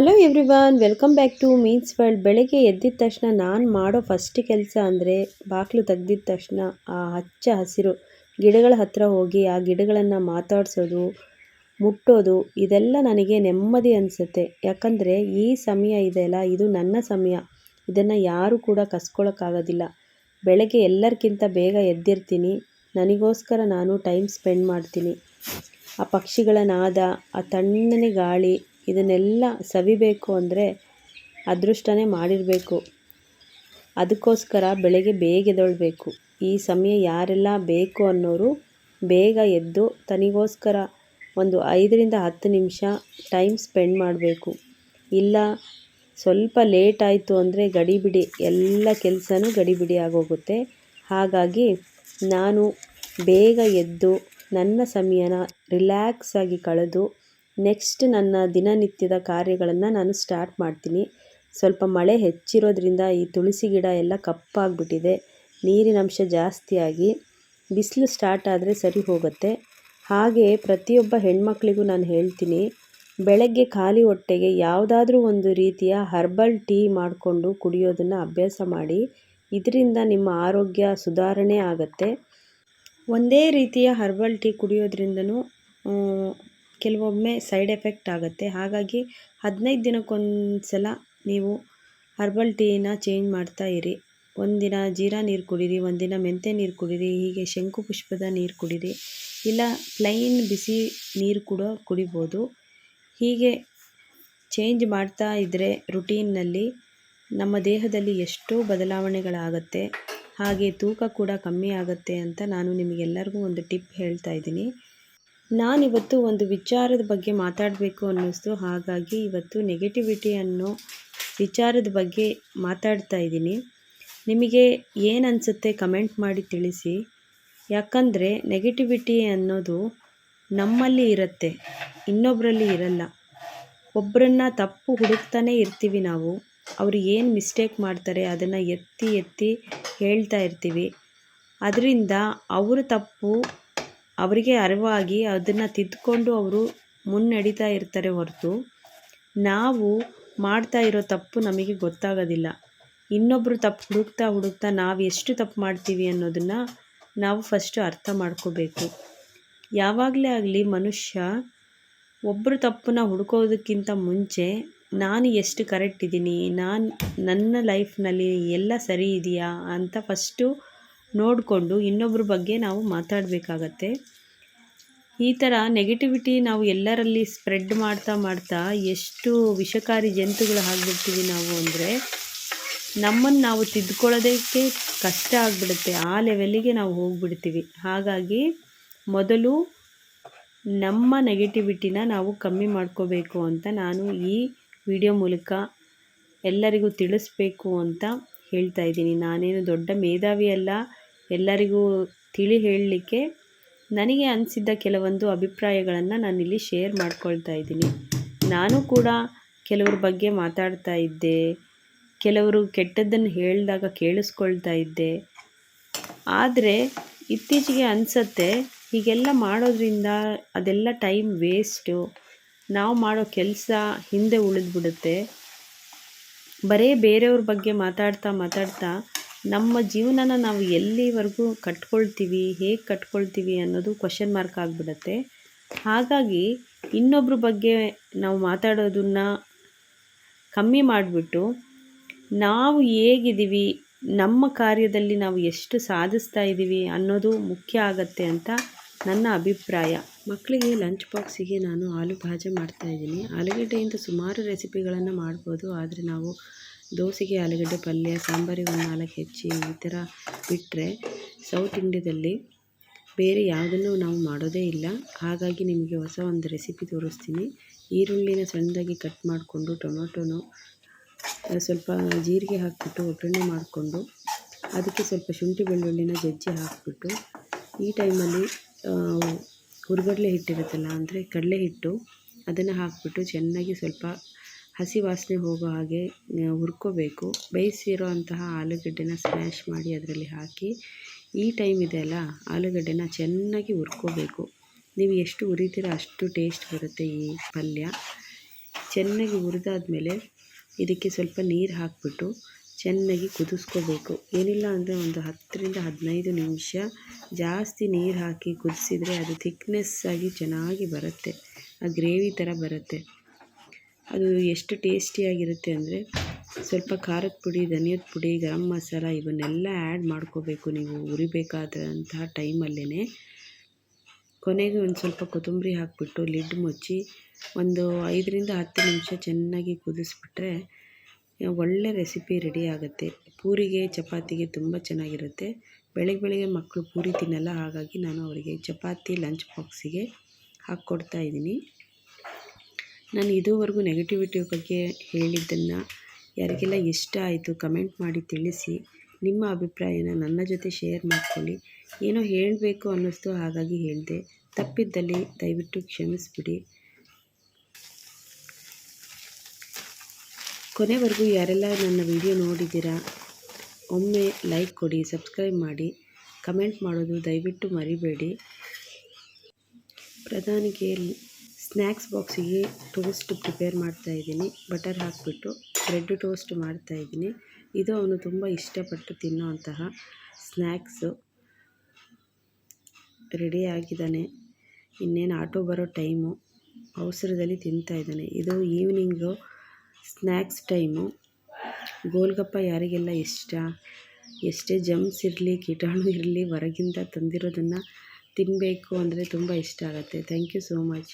Hello everyone welcome back to means world ಬೆಳಗ್ಗೆ ಎದ್ದಿದ ತಕ್ಷಣ ನಾನು ಮಾಡೋ ಫಸ್ಟ್ ಕೆಲಸ ಅಂದರೆ ಬಾಗಿಲು ತೆಗ್ದಿದ ತಕ್ಷಣ ಆ ಹಚ್ಚ ಹಸಿರು ಗಿಡಗಳ ಹತ್ತಿರ ಹೋಗಿ ಆ ಗಿಡಗಳನ್ನು ಮಾತಾಡಿಸೋದು, ಮುಟ್ಟೋದು, ಇದೆಲ್ಲ ನನಗೆ ನೆಮ್ಮದಿ ಅನಿಸುತ್ತೆ. ಯಾಕಂದರೆ ಈ ಸಮಯ ಇದೆಯಲ್ಲ ಇದು ನನ್ನ ಸಮಯ. ಇದನ್ನು ಯಾರೂ ಕೂಡ ಕಸ್ಕೊಳ್ಳೋಕ್ಕಾಗೋದಿಲ್ಲ ಬೆಳಗ್ಗೆ ಎಲ್ಲರಿಗಿಂತ ಬೇಗ ಎದ್ದಿರ್ತೀನಿ. ನನಗೋಸ್ಕರ ನಾನು ಟೈಮ್ ಸ್ಪೆಂಡ್ ಮಾಡ್ತೀನಿ. ಆ ಪಕ್ಷಿಗಳ ನಾದ ಆ ತಣ್ಣನೆ ಗಾಳಿ ಇದನ್ನೆಲ್ಲ ಸವಿಬೇಕು ಅಂದರೆ ಅದೃಷ್ಟನೇ ಮಾಡಿರಬೇಕು. ಅದಕ್ಕೋಸ್ಕರ ಬೆಳಗ್ಗೆ ಬೇಗ ಎದ್ದೇಳಬೇಕು. ಈ ಸಮಯ ಯಾರೆಲ್ಲ ಬೇಕು ಅನ್ನೋರು ಬೇಗ ಎದ್ದು ತನಗೋಸ್ಕರ ಒಂದು ಐದರಿಂದ ಹತ್ತು ನಿಮಿಷ ಟೈಮ್ ಸ್ಪೆಂಡ್ ಮಾಡಬೇಕು. ಇಲ್ಲ ಸ್ವಲ್ಪ ಲೇಟ್ ಆಯಿತು ಅಂದರೆ ಗಡಿಬಿಡಿ, ಎಲ್ಲ ಕೆಲಸನೂ ಗಡಿಬಿಡಿ ಆಗೋಗುತ್ತೆ. ಹಾಗಾಗಿ ನಾನು ಬೇಗ ಎದ್ದು ನನ್ನ ಸಮಯನ ರಿಲ್ಯಾಕ್ಸಾಗಿ ಕಳೆದು ನೆಕ್ಸ್ಟ್ ನನ್ನ ದಿನನಿತ್ಯದ ಕಾರ್ಯಗಳನ್ನು ನಾನು ಸ್ಟಾರ್ಟ್ ಮಾಡ್ತೀನಿ. ಸ್ವಲ್ಪ ಮಳೆ ಹೆಚ್ಚಿರೋದ್ರಿಂದ ಈ ತುಳಸಿ ಗಿಡ ಎಲ್ಲ ಕಪ್ಪಾಗಿಬಿಟ್ಟಿದೆ. ನೀರಿನಂಶ ಜಾಸ್ತಿಯಾಗಿ ಬಿಸಿಲು ಸ್ಟಾರ್ಟ್ ಆದರೆ ಸರಿ ಹೋಗುತ್ತೆ. ಹಾಗೆ ಪ್ರತಿಯೊಬ್ಬ ಹೆಣ್ಮಕ್ಳಿಗೂ ನಾನು ಹೇಳ್ತೀನಿ, ಬೆಳಗ್ಗೆ ಖಾಲಿ ಹೊಟ್ಟೆಗೆ ಯಾವುದಾದ್ರೂ ಒಂದು ರೀತಿಯ ಹರ್ಬಲ್ ಟೀ ಮಾಡಿಕೊಂಡು ಕುಡಿಯೋದನ್ನು ಅಭ್ಯಾಸ ಮಾಡಿ, ಇದರಿಂದ ನಿಮ್ಮ ಆರೋಗ್ಯ ಸುಧಾರಣೆ ಆಗುತ್ತೆ. ಒಂದೇ ರೀತಿಯ ಹರ್ಬಲ್ ಟೀ ಕುಡಿಯೋದ್ರಿಂದನೂ ಕೆಲವೊಮ್ಮೆ ಸೈಡ್ ಎಫೆಕ್ಟ್ ಆಗುತ್ತೆ. ಹಾಗಾಗಿ ಹದಿನೈದು ದಿನಕ್ಕೊಂದ್ಸಲ ನೀವು ಹರ್ಬಲ್ ಟೀನ ಚೇಂಜ್ ಮಾಡ್ತಾ ಇರಿ. ಒಂದಿನ ಜೀರಾ ನೀರು ಕುಡೀರಿ, ಒಂದಿನ ಮೆಂತ್ಯ ನೀರು ಕುಡೀರಿ, ಹೀಗೆ ಶಂಕು ಪುಷ್ಪದ ನೀರು ಕುಡೀರಿ. ಇಲ್ಲ ಪ್ಲೈನ್ ಬಿಸಿ ನೀರು ಕೂಡ ಕುಡಿಬೋದು. ಹೀಗೆ ಚೇಂಜ್ ಮಾಡ್ತಾ ಇದ್ದರೆ ರುಟೀನ್ನಲ್ಲಿ ನಮ್ಮ ದೇಹದಲ್ಲಿ ಎಷ್ಟೋ ಬದಲಾವಣೆಗಳಾಗತ್ತೆ. ಹಾಗೆ ತೂಕ ಕೂಡ ಕಮ್ಮಿ ಆಗುತ್ತೆ ಅಂತ ನಾನು ನಿಮಗೆಲ್ಲರಿಗೂ ಒಂದು ಟಿಪ್ ಹೇಳ್ತಾ ಇದ್ದೀನಿ. ನಾನಿವತ್ತು ಒಂದು ವಿಚಾರದ ಬಗ್ಗೆ ಮಾತಾಡಬೇಕು ಅನ್ನಿಸ್ತು. ಹಾಗಾಗಿ ಇವತ್ತು ನೆಗೆಟಿವಿಟಿ ಅನ್ನೋ ವಿಚಾರದ ಬಗ್ಗೆ ಮಾತಾಡ್ತಾ ಇದ್ದೀನಿ. ನಿಮಗೆ ಏನು ಅನಿಸುತ್ತೆ ಕಮೆಂಟ್ ಮಾಡಿ ತಿಳಿಸಿ. ಯಾಕಂದರೆ ನೆಗೆಟಿವಿಟಿ ಅನ್ನೋದು ನಮ್ಮಲ್ಲಿ ಇರುತ್ತೆ ಇನ್ನೊಬ್ಬರಲ್ಲಿ ಇರಲ್ಲ. ಒಬ್ಬರನ್ನ ತಪ್ಪು ಹುಡುಕ್ತಾನೆ ಇರ್ತೀವಿ ನಾವು. ಅವರು ಏನು ಮಿಸ್ಟೇಕ್ ಮಾಡ್ತಾರೆ ಅದನ್ನು ಎತ್ತಿ ಎತ್ತಿ ಹೇಳ್ತಾ ಇರ್ತೀವಿ. ಅದರಿಂದ ಅವರು ತಪ್ಪು ಅವರಿಗೆ ಅರಿವಾಗಿ ಅದನ್ನು ತಿದ್ಕೊಂಡು ಅವರು ಮುನ್ನಡೀತಾ ಇರ್ತಾರೆ ಹೊರತು ನಾವು ಮಾಡ್ತಾ ಇರೋ ತಪ್ಪು ನಮಗೆ ಗೊತ್ತಾಗೋದಿಲ್ಲ. ಇನ್ನೊಬ್ಬರು ತಪ್ಪು ಹುಡುಕ್ತಾ ಹುಡುಕ್ತಾ ನಾವು ಎಷ್ಟು ತಪ್ಪು ಮಾಡ್ತೀವಿ ಅನ್ನೋದನ್ನು ನಾವು ಫಸ್ಟು ಅರ್ಥ ಮಾಡ್ಕೋಬೇಕು. ಯಾವಾಗಲೇ ಆಗಲಿ ಮನುಷ್ಯ ಒಬ್ಬರು ತಪ್ಪನ್ನ ಹುಡುಕೋದಕ್ಕಿಂತ ಮುಂಚೆ ನಾನು ಎಷ್ಟು ಕರೆಕ್ಟ್ ಇದ್ದೀನಿ, ನಾನು ನನ್ನ ಲೈಫ್ನಲ್ಲಿ ಎಲ್ಲ ಸರಿ ಇದೆಯಾ ಅಂತ ಫಸ್ಟು ನೋಡಿಕೊಂಡು ಇನ್ನೊಬ್ಬರ ಬಗ್ಗೆ ನಾವು ಮಾತಾಡಬೇಕಾಗತ್ತೆ. ಈ ಥರ ನೆಗೆಟಿವಿಟಿ ನಾವು ಎಲ್ಲರಲ್ಲಿ ಸ್ಪ್ರೆಡ್ ಮಾಡ್ತಾ ಮಾಡ್ತಾ ಎಷ್ಟು ವಿಷಕಾರಿ ಜಂತುಗಳು ಆಗ್ಬಿಡ್ತೀವಿ ನಾವು ಅಂದರೆ ನಮ್ಮನ್ನು ನಾವು ತಿದ್ಕೊಳ್ಳೋದಕ್ಕೆ ಕಷ್ಟ ಆಗಿಬಿಡುತ್ತೆ. ಆ ಲೆವೆಲ್ಲಿಗೆ ನಾವು ಹೋಗ್ಬಿಡ್ತೀವಿ. ಹಾಗಾಗಿ ಮೊದಲು ನಮ್ಮ ನೆಗೆಟಿವಿಟಿನ ನಾವು ಕಮ್ಮಿ ಮಾಡ್ಕೋಬೇಕು ಅಂತ ನಾನು ಈ ವಿಡಿಯೋ ಮೂಲಕ ಎಲ್ಲರಿಗೂ ತಿಳಿಸ್ಬೇಕು ಅಂತ ಹೇಳ್ತಾ ಇದ್ದೀನಿ. ನಾನೇನು ದೊಡ್ಡ ಮೇಧಾವಿ ಅಲ್ಲ ಎಲ್ಲರಿಗೂ ತಿಳಿ ಹೇಳಲಿಕ್ಕೆ ನನಗೆ ಅನಿಸಿದ್ದ ಕೆಲವೊಂದು ಅಭಿಪ್ರಾಯಗಳನ್ನು ನಾನಿಲ್ಲಿ ಶೇರ್ ಮಾಡ್ಕೊಳ್ತಾ ಇದ್ದೀನಿ. ನಾನು ಕೂಡ ಕೆಲವ್ರ ಬಗ್ಗೆ ಮಾತಾಡ್ತಾ ಇದ್ದೆ, ಕೆಲವರು ಕೆಟ್ಟದ್ದನ್ನು ಹೇಳಿದಾಗ ಕೇಳಿಸ್ಕೊಳ್ತಾ ಇದ್ದೆ. ಆದರೆ ಇತ್ತೀಚೆಗೆ ಅನಿಸತ್ತೆ, ಹೀಗೆಲ್ಲ ಮಾಡೋದ್ರಿಂದ ಅದೆಲ್ಲ ಟೈಮ್ ವೇಸ್ಟು ನಾವು ಮಾಡೋ ಕೆಲಸ ಹಿಂದೆ ಉಳಿದ್ಬಿಡುತ್ತೆ. ಬರೇ ಬೇರೆಯವ್ರ ಬಗ್ಗೆ ಮಾತಾಡ್ತಾ ಮಾತಾಡ್ತಾ ನಮ್ಮ ಜೀವನನ ನಾವು ಎಲ್ಲಿವರೆಗೂ ಕಟ್ಕೊಳ್ತೀವಿ, ಹೇಗೆ ಕಟ್ಕೊಳ್ತೀವಿ ಅನ್ನೋದು ಕ್ವಶನ್ ಮಾರ್ಕ್ ಆಗಿಬಿಡತ್ತೆ. ಹಾಗಾಗಿ ಇನ್ನೊಬ್ಬರ ಬಗ್ಗೆ ನಾವು ಮಾತಾಡೋದನ್ನು ಕಮ್ಮಿ ಮಾಡಿಬಿಟ್ಟು ನಾವು ಹೇಗಿದ್ದೀವಿ, ನಮ್ಮ ಕಾರ್ಯದಲ್ಲಿ ನಾವು ಎಷ್ಟು ಸಾಧಿಸ್ತಾ ಇದ್ದೀವಿ ಅನ್ನೋದು ಮುಖ್ಯ ಆಗತ್ತೆ ಅಂತ ನನ್ನ ಅಭಿಪ್ರಾಯ. ಮಕ್ಕಳಿಗೆ ಲಂಚ್ ಬಾಕ್ಸಿಗೆ ನಾನು ಆಲೂ ಭಾಜಿ ಮಾಡ್ತಾಯಿದ್ದೀನಿ ಆಲೂಗಡ್ಡೆಯಿಂದ ಸುಮಾರು ರೆಸಿಪಿಗಳನ್ನು ಮಾಡ್ಬೋದು. ಆದರೆ ನಾವು ದೋಸೆಗೆ ಆಲೂಗಡ್ಡೆ, ಪಲ್ಯ, ಸಾಂಬಾರಿಗೆ ಒಂದು ನಾಲ್ಕು ಹೆಚ್ಚಿ ಈ ಥರ ಬಿಟ್ಟರೆ ಸೌತ್ ಇಂಡ್ಯದಲ್ಲಿ ಬೇರೆ ಯಾವುದನ್ನು ನಾವು ಮಾಡೋದೇ ಇಲ್ಲ. ಹಾಗಾಗಿ ನಿಮಗೆ ಹೊಸ ಒಂದು ರೆಸಿಪಿ ತೋರಿಸ್ತೀನಿ. ಈರುಳ್ಳಿನ ಸಣ್ಣದಾಗಿ ಕಟ್ ಮಾಡಿಕೊಂಡು ಟೊಮೊಟೊನು ಸ್ವಲ್ಪ ಜೀರಿಗೆ ಹಾಕಿಬಿಟ್ಟು ಒಗ್ಗರಣೆ ಮಾಡಿಕೊಂಡು ಅದಕ್ಕೆ ಸ್ವಲ್ಪ ಶುಂಠಿ ಬೆಳ್ಳುಳ್ಳಿನ ಜಜ್ಜಿ ಹಾಕಿಬಿಟ್ಟು ಈ ಟೈಮಲ್ಲಿ ಹುರ್ಗಡ್ಲೆ ಹಿಟ್ಟಿರುತ್ತಲ್ಲ ಅಂದರೆ ಕಡಲೆ ಹಿಟ್ಟು, ಅದನ್ನು ಹಾಕಿಬಿಟ್ಟು ಚೆನ್ನಾಗಿ ಸ್ವಲ್ಪ ಹಸಿ ವಾಸನೆ ಹೋಗೋ ಹಾಗೆ ಹುರ್ಕೋಬೇಕು. ಬೇಯಿಸಿರೋ ಅಂತಹ ಆಲೂಗಡ್ಡೆನ ಸ್ಮ್ಯಾಶ್ ಮಾಡಿ ಅದರಲ್ಲಿ ಹಾಕಿ, ಈ ಟೈಮ್ ಇದೆಯಲ್ಲ ಆಲೂಗಡ್ಡೆನ ಚೆನ್ನಾಗಿ ಹುರ್ಕೋಬೇಕು. ನೀವು ಎಷ್ಟು ಹುರಿತೀರೋ ಅಷ್ಟು ಟೇಸ್ಟ್ ಬರುತ್ತೆ ಈ ಪಲ್ಯ. ಚೆನ್ನಾಗಿ ಹುರಿದಾದ್ಮೇಲೆ ಇದಕ್ಕೆ ಸ್ವಲ್ಪ ನೀರು ಹಾಕಿಬಿಟ್ಟು ಚೆನ್ನಾಗಿ ಕುದಿಸ್ಕೋಬೇಕು. ಏನಿಲ್ಲ ಅಂದರೆ ಒಂದು ಹತ್ತರಿಂದ ಹದಿನೈದು ನಿಮಿಷ ಜಾಸ್ತಿ ನೀರು ಹಾಕಿ ಕುದಿಸಿದ್ರೆ ಅದು ಥಿಕ್ನೆಸ್ಸಾಗಿ ಚೆನ್ನಾಗಿ ಬರುತ್ತೆ. ಆ ಗ್ರೇವಿ ಥರ ಬರುತ್ತೆ. ಅದು ಎಷ್ಟು ಟೇಸ್ಟಿಯಾಗಿರುತ್ತೆ ಅಂದರೆ ಸ್ವಲ್ಪ ಖಾರದ ಪುಡಿ, ಧನಿಯದ ಪುಡಿ, ಗರಂ ಮಸಾಲ ಇವನ್ನೆಲ್ಲ ಆ್ಯಡ್ ಮಾಡ್ಕೋಬೇಕು ನೀವು ಉರಿಬೇಕಾದಂತಹ ಟೈಮಲ್ಲೇ ಕೊನೆಗೆ ಒಂದು ಸ್ವಲ್ಪ ಕೊತ್ತಂಬರಿ ಹಾಕಿಬಿಟ್ಟು ಲಿಡ್ ಮುಚ್ಚಿ ಒಂದು ಐದರಿಂದ ಹತ್ತು ನಿಮಿಷ ಚೆನ್ನಾಗಿ ಕುದಿಸ್ಬಿಟ್ರೆ ಒಳ್ಳೆ ರೆಸಿಪಿ ರೆಡಿ ಆಗುತ್ತೆ. ಪೂರಿಗೆ, ಚಪಾತಿಗೆ ತುಂಬ ಚೆನ್ನಾಗಿರುತ್ತೆ. ಬೆಳಗ್ಗೆ ಬೆಳಗ್ಗೆ ಮಕ್ಕಳು ಪೂರಿ ತಿನ್ನಲ್ಲ, ಹಾಗಾಗಿ ನಾನು ಅವರಿಗೆ ಚಪಾತಿ ಲಂಚ್ ಬಾಕ್ಸಿಗೆ ಹಾಕ್ಕೊಡ್ತಾ ಇದ್ದೀನಿ. ನಾನು ಇದುವರೆಗೂ ನೆಗೆಟಿವಿಟಿ ಬಗ್ಗೆ ಹೇಳಿದ್ದನ್ನು ಯಾರಿಗೆಲ್ಲ ಇಷ್ಟ ಆಯಿತು ಕಮೆಂಟ್ ಮಾಡಿ ತಿಳಿಸಿ. ನಿಮ್ಮ ಅಭಿಪ್ರಾಯನ ನನ್ನ ಜೊತೆ ಶೇರ್ ಮಾಡ್ಕೊಳ್ಳಿ. ಏನೋ ಹೇಳಬೇಕು ಅನ್ನಿಸ್ತು, ಹಾಗಾಗಿ ಹೇಳಿದೆ. ತಪ್ಪಿದ್ದಲ್ಲಿ ದಯವಿಟ್ಟು ಕ್ಷಮಿಸಿಬಿಡಿ. ಕೊನೆವರೆಗೂ ಯಾರೆಲ್ಲ ನನ್ನ ವಿಡಿಯೋ ನೋಡಿದ್ದೀರಾ, ಒಮ್ಮೆ ಲೈಕ್ ಕೊಡಿ, ಸಬ್ಸ್ಕ್ರೈಬ್ ಮಾಡಿ, ಕಮೆಂಟ್ ಮಾಡೋದು ದಯವಿಟ್ಟು ಮರಿಬೇಡಿ. ಪ್ರಧಾನಿಗೆ ಸ್ನ್ಯಾಕ್ಸ್ ಬಾಕ್ಸಿಗೆ ಟೋಸ್ಟ್ ಪ್ರಿಪೇರ್ ಮಾಡ್ತಾ ಇದ್ದೀನಿ. ಬಟರ್ ಹಾಕಿಬಿಟ್ಟು ಬ್ರೆಡ್ ಟೋಸ್ಟ್ ಮಾಡ್ತಾ ಇದ್ದೀನಿ. ಇದು ಅವನು ತುಂಬ ಇಷ್ಟಪಟ್ಟು ತಿನ್ನುವಂತಹ ಸ್ನ್ಯಾಕ್ಸು. ರೆಡಿ ಆಗಿದ್ದಾನೆ. ಇನ್ನೇನು ಆಟೋ ಬರೋ ಟೈಮು. ಅವಸರದಲ್ಲಿ ತಿಂತಾಯಿದ್ದಾನೆ ಇದು ಈವ್ನಿಂಗು ಸ್ನ್ಯಾಕ್ಸ್ ಟೈಮು. ಗೋಲ್ಗಪ್ಪ ಯಾರಿಗೆಲ್ಲ ಇಷ್ಟ? ಎಷ್ಟೇ ಜಮ್ಸ್ ಇರಲಿ, ಕೀಟಾಣು ಇರಲಿ, ಹೊರಗಿಂದ ತಂದಿರೋದನ್ನು ತಿನ್ನಬೇಕು ಅಂದರೆ ತುಂಬ ಇಷ್ಟ ಆಗುತ್ತೆ. Thank you so much.